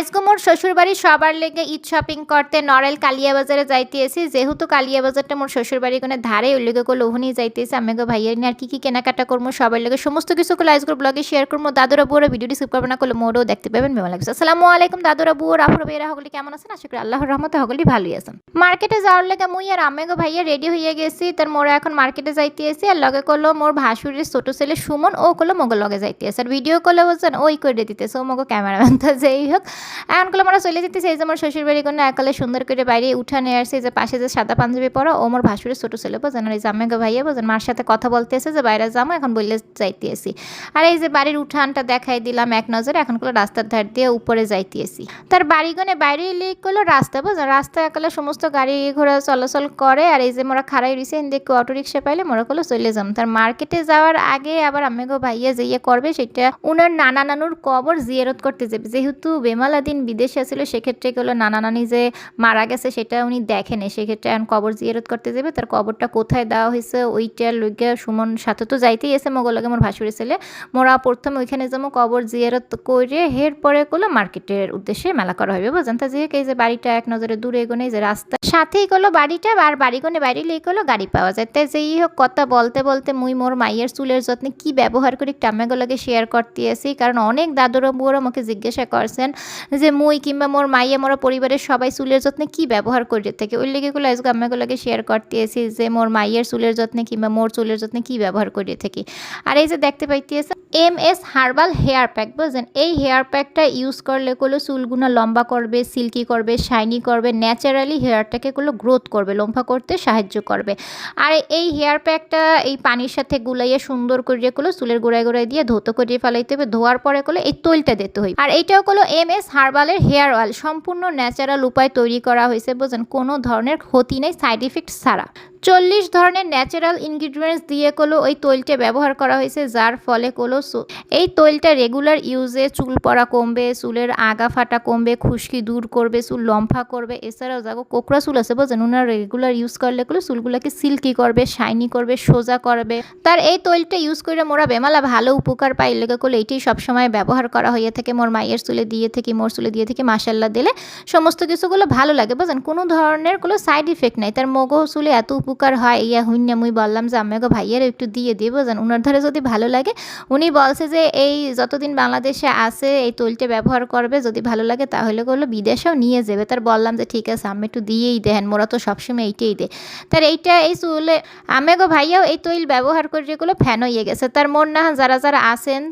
আজকে মোর শ্বশুরবাড়ি সবার লেগে ঈদ শপিং করতে নরেল কালিয়া বাজারে যাইতেছি। যেহেতু কালিয়া বাজারটা মোর শ্বশুরবাড়ি কোনো ধারে ওই লেগে কোলো ওখানেই যাইতেছি। আমি গো ভাইয়ের আর কি কি কেনাকাটা করব, সবার লেগে সমস্ত কিছু করলে আজকের ব্লগে শেয়ার করব। দাদুরা, বুয়ারা ভিডিওটি স্কিপ করব না, করলে মোরও দেখতে পাবেন, মেমো লাগছে আসসালামু আলাইকুম দাদুরা, বুয়ার, আফর বেরা হগলি কেমন আছেন? আশা করি আল্লাহর রহমতে হগলি ভালোই আছেন। মার্কেটে যাওয়ার লেগে মুই আর আমি গো ভাইয়া রেডি হয়ে গেছি। তার মোরা এখন মার্কেটে যাইতে যাইতেছি আর লগে করল মোর ভাসুরের ছোট ছেলে সুমন, ও করল মগো লগে যাইতে যাইতেছে। আর ভিডিও করলে বলছেন, ওই করে দিতেছে। ও মগো ক্যামেরাম্যান তো যেই হোক। এখন করলে আমরা চলে যেতেছি, এই যে আমার শ্বশুর বাড়ি কোনো একালে সুন্দর করে বাইরে উঠানে আসছে যে পাশে যে সাদা পাঞ্জাবি পরা, ও আমার ভাসুরের ছোট ছেলে বোঝেন, আর এই জামাইকে ভাইয়া বোঝেন, মার সাথে কথা বলতে এসে যে বাইরে যাব, এখন বললে যাইতেছি। আর এই যে বাড়ির উঠানটা দেখাই দিলাম এক নজরে এখন করল রাস্তার ধার দিয়ে উপরে যাইতেছি। তার বাড়িগনে বাইরে লিক করল রাস্তা, বোঝেন, রাস্তা একালে সমস্ত গাড়ি ঘোড়া চলাচল করে, আর এই যে মোরা খারাই রয়েছে দেখে অটো রিক্সা পাইলে মোরা করল চলে যাম। তার মার্কেটে যাওয়ার আগে আবার আমি গো ভাইয়া যে ইয়ে করবে, সেটা উনার নানা নানুর কবর জিয়ারত করতে যাবে, যেহেতু বেমালা দিন বিদেশে আছিল সেক্ষেত্রে গেলো নানা নানি যে মারা গেছে সেটা উনি দেখেনি। সেক্ষেত্রে এখন কবর জিয়ারত করতে যাবে, তার কবরটা কোথায় দেওয়া হয়েছে ওইটার লইগে সুমন সাথে তো যাইতেই এসে মোগলকে মোর ভাসুরে ছেলে। মোরা প্রথমে ওইখানে যাব, কবর জিয়ারত করে হের পরে করল মার্কেটের উদ্দেশ্যে মেলা করা হবে, বুঝলেন? তা যে এই যে বাড়িটা এক নজরে দূরে এগোনে যে রাস্তা। সাথেই করল বাড়িটা, আর বাড়িগনে বাইরে লিয়ে করল গাড়ি পাওয়া যায়। তাই যেই হোক, কথা বলতে বলতে মুই মোর মাইয়ের চুলের যত্নে কি ব্যবহার করি টামেগুলোকে শেয়ার করতে আসি, কারণ অনেক দাদুরা বুড়ো আমাকে জিজ্ঞাসা করছেন যে মুই কিংবা মোর মাইয়া মোর পরিবারের সবাই চুলের যত্নে কি ব্যবহার করে থাকে? ওই লেগেগুলো আজকে আম্মাগুলোকে শেয়ার করতে আসি যে মোর মাইয়ের চুলের যত্নে কিংবা মোর চুলের যত্নে কি ব্যবহার করে থাকি। আর এই যে দেখতে পাইতে আছে, M S herbal hair pack বুঝলেন এই হেয়ার প্যাকটা ইউজ করলে কোনো চুলগুলো লম্বা করবে সিল্কি করবে শাইনি করবে ন্যাচারালি হেয়ারটাকে কোনো গ্রোথ করবে লম্বা করতে সাহায্য করবে আর এই হেয়ার প্যাকটা এই পানির সাথে গুলাইয়ে সুন্দর করিয়ে করল চুলের গোড়ায় গোড়ায় দিয়ে ধুতো করিয়ে ফেলাইতে হবে, ধোয়ার পরে করলে এই তৈলটা দিতে হইবে আর এইটাও করল এম এস হার্বালের হেয়ার অয়েল সম্পূর্ণ ন্যাচারাল উপায় তৈরি করা হয়েছে বোঝেন কোনো ধরনের ক্ষতি নেই সাইড ইফেক্ট ছাড়া। চল্লিশ ধরনের ন্যাচারাল ইনগ্রিডিয়েন্টস দিয়ে কলো ওই তৈলটা ব্যবহার করা হয়েছে, যার ফলে কলো এই তৈলটা রেগুলার ইউজে চুল পড়া কমবে, চুলের আগা ফাটা কমবে, খুশকি দূর করবে, চুল লম্ফা করবে, এছাড়াও যাগো কোকড়া চুল আছে বোঝেন ওনারা রেগুলার ইউজ করলে কলো চুলগুলোকে সিল্কি করবে শাইনি করবে, সোজা করবে। তার এই তৈলটা ইউজ করে মোরা বেমালা ভালো উপকার পাই লেগে করলে এইটাই সবসময় ব্যবহার করা হয়ে থাকে, মোর মায়ের চুলে দিয়ে থেকে, মোর চুলে দিয়ে থেকে মাসাল্লাহ দিলে সমস্ত কিছুগুলো ভালো লাগে বুঝেন কোনো ধরনের কোনো সাইড ইফেক্ট নাই, তার মগো চুলে এত উপকার হয়, ইয়া হুইন্যা মুই বললাম যে আমাকে ভাইয়ের একটু দিয়ে দিয়ে বোঝেন ওনার ধারে যদি ভালো লাগে, উনি বলছে যে, এই যতদিন বাংলাদেশে আসে এই তৈলটা ব্যবহার করবে, যদি ভালো লাগে তাহলে করল বিদেশেও নিয়ে যাবে। তার বললাম যে, ঠিক আছে আমি একটু দিয়েই দেন মোরা তো সবসময় এইটাই দে। তার এইটা, এই চুলে আমেগো ভাইয়াও এই তৈল ব্যবহার করে যেগুলো ফ্যান হয়ে গেছে। তার মন না যারা যারা আসেন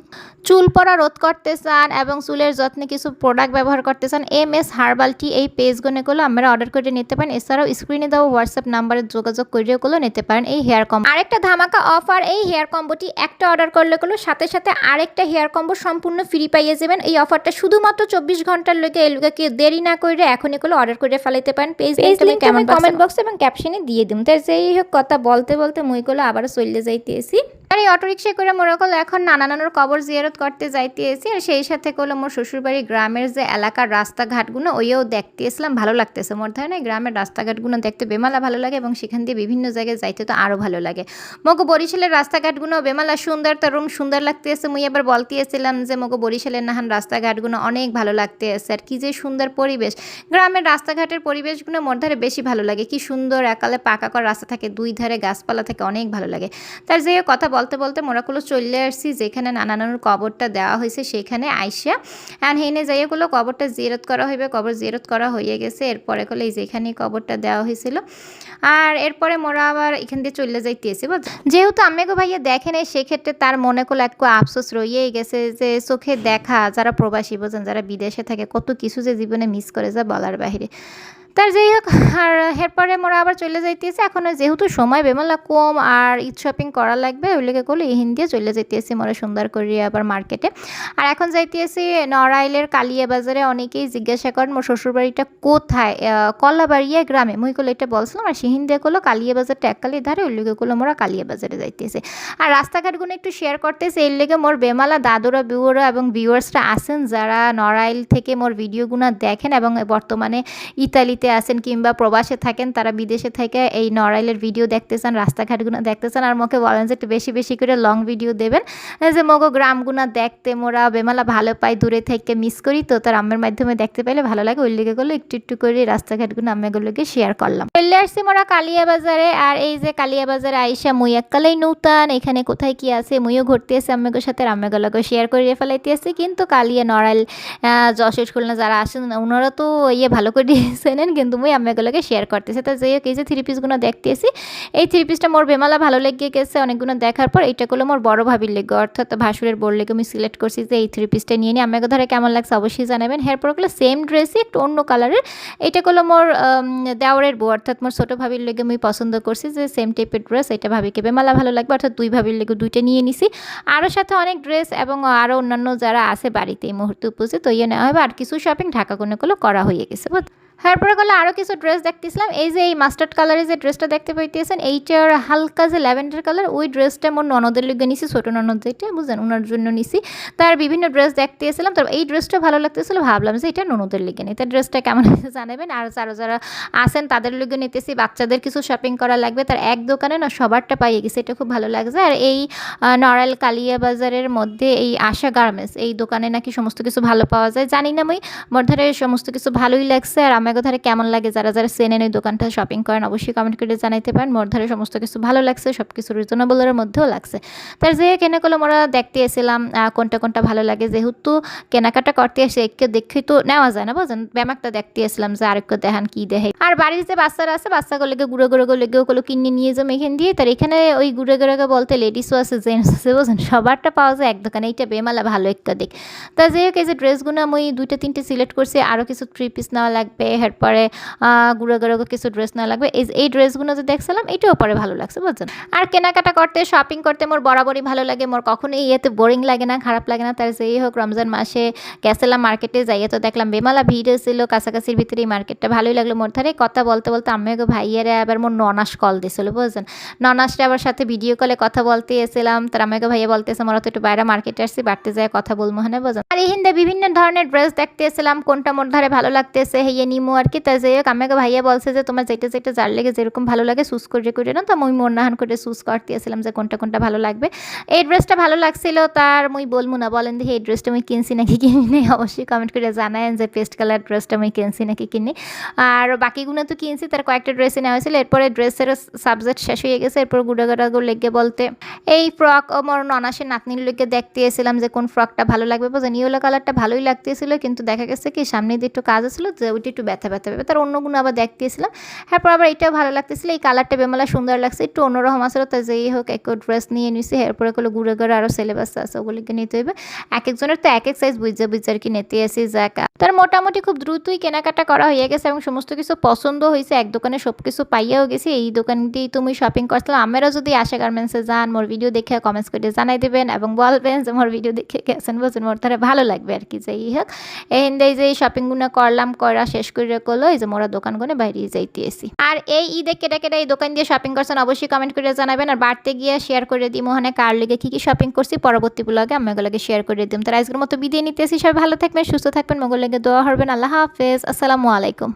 চুল পড়া রোধ করতে চান এবং চুলের যত্নে কিছু প্রোডাক্ট ব্যবহার করতে চান, এম এস হার্বাল টি এই পেজগুলোগুলো আমরা অর্ডার করে নিতে পারেন। এছাড়াও স্ক্রিনে দেওয়া হোয়াটসঅ্যাপ নাম্বারে যোগাযোগ করেগুলো নিতে পারেন এই হেয়ার কম্বো আরেকটা ধামাকা অফার এই হেয়ার কম্বোটি একটা অর্ডার করলে গুলো সাথে সাথে আরেকটা হেয়ার কম্বো সম্পূর্ণ ফ্রি পাইয়ে যাবেন। এই অফারটা শুধুমাত্র চব্বিশ ঘণ্টার লোকে এই লোকে দেরি না করে এখন এগুলো অর্ডার করে ফেলাইতে পারেন। পেজ কেমন কমেন্ট বক্স এবং ক্যাপশনে দিয়ে দিন তাই যেই হোক কথা বলতে বলতে মুইগুলো আবারও চলে যাইতেছি। আর এই অটোরিক্সায় করে মোরা করল এখন নানা নানুর কবর জিয়ারত করতে যাইতে এসি আর সেই সাথে করল মোর শ্বশুরবাড়ি গ্রামের যে এলাকার রাস্তাঘাটগুলো, ওইও দেখতে এসলাম ভালো লাগতেছে। মোর ধারণা গ্রামের রাস্তাঘাটগুলো দেখতে বেমালা ভালো লাগে এবং সেখান দিয়ে বিভিন্ন জায়গায় যাইতে তো আরও ভালো লাগে। মগো বরিশালের রাস্তাঘাটগুলো বেমালা সুন্দর তার রুম সুন্দর লাগতে আছে মুই এবার বলতে এসেছিলাম যে মগো বরিশালের নাহান রাস্তাঘাটগুলো অনেক ভালো লাগতে আছে আর কি যে সুন্দর পরিবেশ। গ্রামের রাস্তাঘাটের পরিবেশগুলো মোর ধারে বেশি ভালো লাগে, কি সুন্দর, একালে পাকা করা রাস্তা থাকে, দুই ধারে গাছপালা থাকে, অনেক ভালো লাগে। তার যে কথা বলতে বলতে মোরাগুলো চলে আসছি, যেখানে নানা নানুর কবরটা দেওয়া হয়েছে সেখানে আইসা। অ্যান্ড হেনে যাইয়েগুলো কবরটা জিরত করা হইবে, কবর জিরত করা হয়ে গেছে। এরপরে কলে এই যেখানে কবরটা দেওয়া হয়েছিল আর এরপরে মোরা আবার এখান দিয়ে চলে যাইতেছি যেহেতু আমেগো ভাইয়া দেখে নেই, সেক্ষেত্রে তার মনে করলে একটু আফসোস রইয়েই গেছে যে চোখে দেখা, যারা প্রবাসী বোঝেন যারা বিদেশে থাকে, কত কিছু যে জীবনে মিস করে, যা বলার বাহিরে। তার যাই হোক, আর এরপরে মোরা আবার চলে যাইতেছি। এখন যেহেতু সময় বেমালা কম আর ঈদ শপিং করা লাগবে ওইগুলোকে করলে ইহিন দিয়ে চলে যাইতেছি মোরা সুন্দর করে আবার মার্কেটে আর এখন যাইতেছি নড়াইলের কালিয়া বাজারে অনেকেই জিজ্ঞাসা করেন, মোর শ্বশুরবাড়িটা কোথায়? কলাবাড়িয়া গ্রামে। মুই করলে এটা বলছিলাম। আর সিহিন দিয়ে করল কালিয়া বাজারটা এককালি ধারে ওইগুলো করল মোরা কালিয়া বাজারে যাইতেছে। আর রাস্তাঘাটগুলো একটু শেয়ার করতেছে, এর লেগে মোর বেমালা দাদুরা বিউরা এবং ভিউয়ার্সরা আছেন, যারা নড়াইল থেকে মোর ভিডিওগুলো দেখেন এবং বর্তমানে ইতালিতে আছেন কিংবা প্রবাসে থাকেন, তারা বিদেশে থেকে এই নড়াইলের ভিডিও দেখতেছেন, রাস্তাঘাটগুলো দেখতেছেন আর মোকে বলেন যে একটু বেশি বেশি করে লং ভিডিও দেবেন। যে মগো গ্রামগুনা দেখতে মোরা বেমালা ভালো পাই, দূরে থেকে মিস করি তো তার আম্মের মাধ্যমে দেখতে পাইলে ভালো লাগে। ওই লিগে করল একটু একটু করে রাস্তাঘাটগুলো আম্মেগুলোকে শেয়ার করলাম। চলে আসছি মোরা কালিয়া বাজারে আর এই যে কালিয়া বাজারে আইসা মুই এককালেই নৌতান, এখানে কোথায় কি আছে মুইও ঘুরতে এসে আম্মেগোর সাথে আম্মেগুলোকে শেয়ার করিয়ে ফেলাইতে আসছি কিন্তু কালিয়া নড়াইল যশোর খুলনা যারা আসেন, ওনারা তো ইয়ে ভালো করে চেনেন কিন্তু মুই আম্মেগুলোকে শেয়ার করতেছি। তো যাই হোক, এই যে থ্রি পিসগুলো দেখতেছি, এই থ্রি পিসটা মোর বেমালা ভালো লেগে গেছে অনেকগুলো দেখার পর। এইটা করল মোর বড় ভাবির লেগে, অর্থাৎ ভাসুরের বোর লেগে আমি সিলেক্ট করছি যে এই থ্রি পিসটা নিয়ে নিই আমাকে ধরে কেমন লাগছে অবশ্যই জানাবেন। এরপর সেম ড্রেসই একটু অন্য কালারের এটা করল মোর দেওয়ারের বউ, অর্থাৎ মোর ছোটো ভাবির লেগে আমি পছন্দ করছি যে সেম টাইপের ড্রেস এটা ভাবিকে বেমালা ভালো লাগবে। অর্থাৎ দুই ভাবির লেগে দুইটা নিয়ে নিছি। আরও সাথে অনেক ড্রেস এবং আরও অন্যান্য যারা আছে বাড়িতে এই মুহূর্তে উপস্থিত ওইয়ে নেওয়া হবে। আর কিছু শপিং ঢাকা কোনো করা হয়ে গেছে। বুঝ- তারপরে গেলে আরও কিছু ড্রেস দেখতেছিলাম। এই যে এই মাস্টার্ড কালারের যে ড্রেসটা দেখতে পাইতেছেন, এইটার হালকা যে ল্যাভেন্ডার কালার ওই ড্রেসটা মোর ননদের লিগে নিছি, ছোটো ননদ যেটা বুঝলেন ওনার জন্য নিছি। তার বিভিন্ন ড্রেস দেখতে এসেছিলাম তারপর এই ড্রেসটা ভালো লাগতেছিল, ভাবলাম যে এটা ননদের লিগে নিই। তার ড্রেসটা কেমন হয়েছে জানাবেন। আর যারা যারা আসেন তাদের লিগে নিতেছি। বাচ্চাদের কিছু শপিং করা লাগবে। তার এক দোকানে না সবারটা পাইয়ে গেছে, এটা খুব ভালো লাগছে। আর এই নড়াইল কালিয়া বাজারের মধ্যে এই আশা গার্মেন্টস এই দোকানে নাকি সমস্ত কিছু ভালো পাওয়া যায়। জানি না মোর ধারে সমস্ত কিছু ভালোই লাগছে। আর আমাকে ধারে কেমন লাগে যারা যারা চেনেন এই দোকানটা শপিং করেন অবশ্যই কমেন্ট করে জানাইতে পারেন। মোর ধারে সমস্ত কিছু ভালো লাগছে সব কিছু রিজনেবলের মধ্যেও লাগছে। তার যে কেনা করলে মোরা দেখতে এসেছিলাম আহ, কোনটা কোনটা ভালো লাগে যেহেতু কেনাকাটা করতে এসে একটু দেখে তো নেওয়া যায় না বুঝলেন ব্যামাকটা দেখতে এসেছিলাম যে আরেকটু দেখান কি দেখে আর বাড়ির যে বাচ্চারা আছে বাচ্চাগুলোকে গুঁড়ো গুঁড়ো গুলো ওগুলো কিনে নিয়ে যাব এখান দিয়ে। তার এখানে ওই গুঁড়ো গুঁড়োকে বলতে লেডিসও আছে জেন্টস আছে বুঝলেন সবারটা পাওয়া যায় এক দোকানে এইটা বেমালা ভালো একটা দিক। তা যাই হোক এই যে ড্রেসগুলো আমি দুইটা তিনটে সিলেক্ট করছি আরও কিছু থ্রি পিস নেওয়া লাগবে। এরপরে গুঁড়ো গুঁড়ো কিছু ড্রেস নেওয়া লাগবে। এই এই ড্রেসগুলো যে দেখছিলাম, এটাও পরে ভালো লাগছে, বুঝছেন? আর কেনাকাটা করতে শপিং করতে মোর বরাবরই ভালো লাগে, মোর কখনোই ইয়েতে বোরিং লাগে না, খারাপ লাগে না। তার যেই হোক, রমজান মাসে গেছিলাম মার্কেটে যাইয়ে তো দেখলাম, বেমালা ভিড় ছিল, কাছাকাছির ভিতরে এই মার্কেটটা ভালোই লাগল মোর ধারে। কথা বলতে বলতে আমি ভাইয়ারে আবার মোর ননাস কল দিছিল, বুঝছেন? ননাসটা আবার সাথে ভিডিও কলে কথা বলতে এসেছিলাম। তার আমাকে ভাইয়া বলতেছে, মোরা তো একটু বাইরে মার্কেটে আসছি, বাড়তে যায় কথা বলব হ্যাঁ বুঝছেন? আর এই হিন্দে বিভিন্ন ধরনের ড্রেস দেখতে এসেছিলাম, কোনটা মোর ধারে ভালো লাগতেছে, হেয়ে নিমু আর কি। তাই যাই হোক, আমাকে ভাইয়া বলছে যে, তোমার যেটা যেটা যার লেগে যেরকম ভালো লাগে, চুজ করে করে না তো আমি মন নাহান করে চুজ করতে এসেছিলাম যে, কোনটা কোনটা ভালো লাগবে? এই ড্রেসটা ভালো লাগছিল, তার মুই বলব না, বলেন যে এই ড্রেসটা আমি কিনছি নাকি কিনি নেই? অবশ্যই কমেন্ট করে জানায়েন যে, পেস্ট কালার ড্রেসটা আমি কিনছি নাকি কিনি। আর বাকিগুলো তো কিনছি, তার কয়েকটা ড্রেসে নেওয়া হয়েছিল। এরপরে ড্রেসের সাবজেক্ট শেষ হয়ে গেছে। এরপর গুড়া গুড়াগুলো লেগে বলতে, এই ফ্রক আমার ননাসের নাতনির লোকে দেখতে এসেছিলাম যে, কোন ফ্রকটা ভালো লাগবে। বুঝেন ইয়েলো কালারটা ভালোই লাগতেছিল, কিন্তু দেখা গেছে কি সামনে দিয়ে একটু কাজ ছিল যে, ওইটা একটু ব্যথা ব্যথা ব্যথা তার অন্যগুলো আবার দেখতেছিলাম তারপর আবার এটাও ভালো লাগতেছিল, এই কালারটা বেমালা সুন্দর লাগছে। একটু অন্যরকম আসলে তা যেই হোক, এক ড্রেস নিয়ে নিছি। এরপরে গুলো ঘুরে ঘুরে আরও সিলেবাস আছে ওগুলিকে নিতে হবে এক একজনের তো এক এক সাইজ বুঝে বুঝে আর কি নিতে আসি যাক তার মোটামুটি খুব দ্রুতই কেনাকাটা করা হয়ে গেছে এবং সমস্ত কিছু পছন্দ হয়েছে। এক দোকানে সব কিছু পাইয়াও গেছি। এই দোকানটি তুমি শপিং করছিলাম। আমারও যদি আশা গার্মেন্টসে যান, মোর ভিডিও দেখে কমেন্টস করে জানাই দেবেন এবং বলবেন যে মোর ভিডিও দেখে গেছেন বলছেন মোর তারা ভালো লাগবে আর কি। যাই হোক এই যে এই শপিংগুলো করলাম, করা শেষ করে করল এই যে মোরা দোকানগুলো বাইরে যাইতে এসি আর এই ঈদে কেটে কেটে এই দোকান দিয়ে শপিং করছেন অবশ্যই কমেন্ট করে জানাবেন আর বাড়তে গিয়ে শেয়ার করে দিই। মোহনে কার লেগে কী কী শপিং করছি, পরবর্তী ব্লগে আমি এগুলোকে শেয়ার করে দিম। তার আজকের মতো বিদায় নিতে এসি সবাই ভালো থাকবেন, সুস্থ থাকবেন মোগল লেগে দোয়া হবেন আল্লাহ হাফেজ। আসসালামু আলাইকুম।